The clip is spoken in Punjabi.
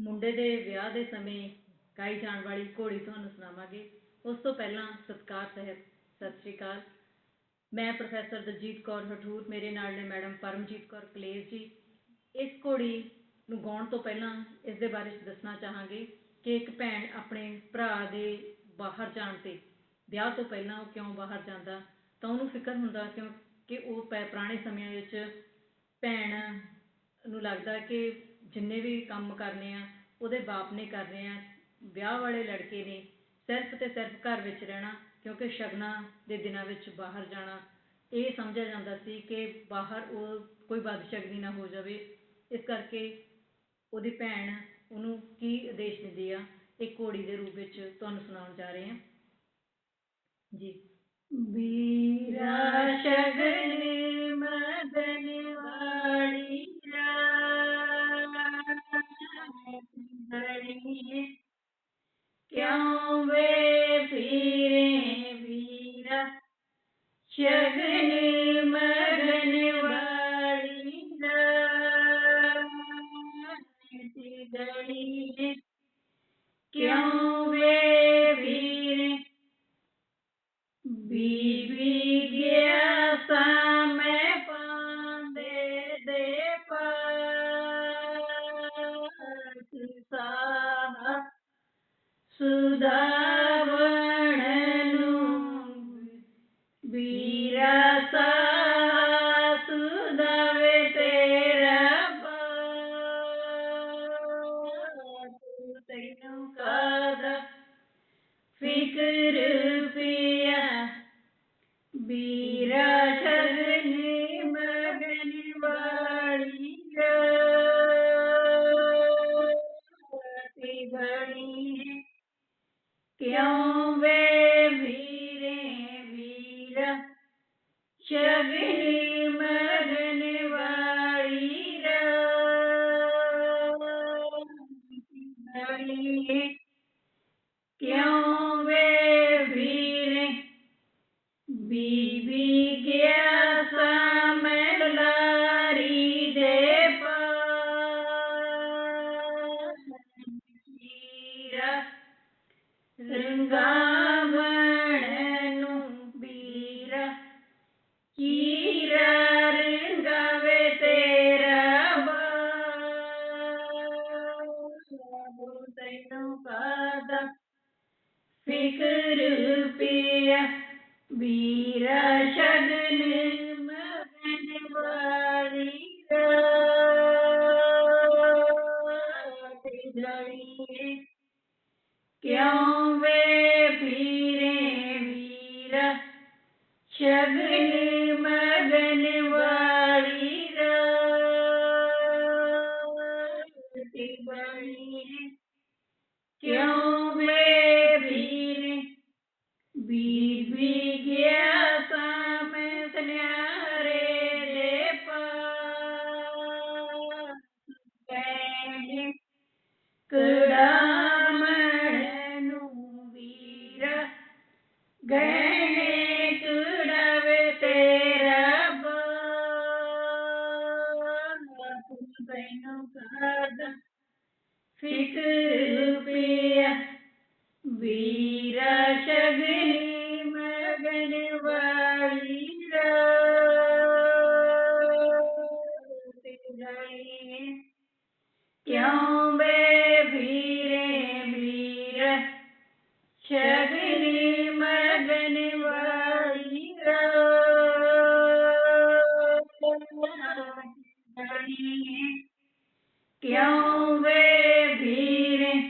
ਮੁੰਡੇ ਦੇ ਵਿਆਹ ਦੇ ਸਮੇਂ ਗਾਈ ਜਾਣ ਵਾਲੀ ਘੋੜੀ ਤੁਹਾਨੂੰ ਸੁਣਾਵਾਂਗੇ। ਉਸ ਤੋਂ ਪਹਿਲਾਂ ਸਤਿਕਾਰ ਸਹਿਤ, ਸਤਿ ਸ਼੍ਰੀ ਅਕਾਲ। ਮੈਂ ਪ੍ਰੋਫੈਸਰ ਦਲਜੀਤ ਕੌਰ ਹਠੂਰ, ਮੇਰੇ ਨਾਲ ਨੇ ਮੈਡਮ ਪਰਮਜੀਤ ਕੌਰ ਕਲੇਰ ਜੀ। ਇਸ ਘੋੜੀ ਨੂੰ ਗਾਉਣ ਤੋਂ ਪਹਿਲਾਂ ਇਸ ਦੇ ਬਾਰੇ 'ਚ ਦੱਸਣਾ ਚਾਹਾਂਗੇ ਕਿ ਇੱਕ ਭੈਣ ਆਪਣੇ ਭਰਾ ਦੇ ਬਾਹਰ ਜਾਣ ਤੇ ਵਿਆਹ ਤੋਂ ਪਹਿਲਾਂ ਉਹ ਕਿਉਂ ਬਾਹਰ ਜਾਂਦਾ, ਤਾਂ ਉਹਨੂੰ ਫਿਕਰ ਹੁੰਦਾ ਕਿਉਂ ਕਿ ਉਹ ਪੈ ਪੁਰਾਣੇ ਸਮਿਆਂ ਵਿੱਚ ਭੈਣ ਨੂੰ ਲੱਗਦਾ ਕਿ ਜਿੰਨੇ ਵੀ ਕੰਮ ਕਰਨੇ ਆ, ਉਹਦੇ ਬਾਪ ਨੇ ਕਰਨੇ ਆ, ਵਿਆਹ ਵਾਲੇ ਲੜਕੇ ਨੇ ਸਿਰਫ ਤੇ ਸਿਰਫ ਘਰ ਵਿੱਚ ਰਹਿਣਾ, ਕਿਉਂਕਿ ਸ਼ਗਨਾਂ ਦੇ ਦਿਨਾਂ ਵਿੱਚ ਬਾਹਰ ਜਾਣਾ। ਇਹ ਸਮਝਿਆ ਜਾਂਦਾ ਸੀ ਕਿ ਬਾਹਰ ਉਹ ਕੋਈ ਬਦਸ਼ਗਨੀ ਨਾ ਹੋ ਜਾਵੇ। ਇਸ ਕਰਕੇ ਉਹਦੀ ਭੈਣ ਉਹਨੂੰ ਕੀ ਆਦੇਸ਼ ਦਿੰਦੀ ਆ? ਇਹ ਘੋੜੀ ਦੇ ਰੂਪ ਵਿੱਚ ਤੁਹਾਨੂੰ ਸੁਣਾਉਣ ਜਾ ਰਹੇ ਹਾਂ। ਜੀ। ਵੀਰਾ ਸ਼ਗਨ ਮਦਨ ਰਾਣੀ ਗਲੀ ਕਿਉਂ ਵੇ ਫਿਰੇ ਬੀਬੀ ਗਿਆ ਸਾਮੇ ਪਾਂਦੇ ਦੇ ਪਾਸ। ਸਾਹ ਸੁਦਾਵਣ ਨੂੰ ਵੀਰਾ ਵੀਰਾ ਸ਼ਗਨ ਮਗਨ ਵਾਲੀ ਰਾਤੀ ਬਣੀ ਕਿਉਂ ਵੇ ਵੀਰੇ ਵੀਰਾ ਕਿਉਂ ਵੇ ਫਿਰੇ ਵੀਰਾ ਸ਼ਗਨ ਮਗਨ ਵਾਲੀ ਰਾਤ ਬਣੀ ਕਿਉਂ ਵੇ ਵੀਰੇ ਬੀਬੀ ਗਿਆ ਸਾਮੇ ਸੁਨਿਆਰੇ ਦੇ ਪਾਸ ਫਿਕਰ ਪਿਆ। ਵੀਰਾ ਸ਼ਗਨੀ ਮਗਨ ਵਾਲੀ ਰਾਤ ਗਈ ਕਿਉਂ ਬੇ ਵੀਰੇ ਵੀਰਾ, ਸ਼ਗਨੀ ਮਗਨ ਵਾਲੀ ¡Que un bebé!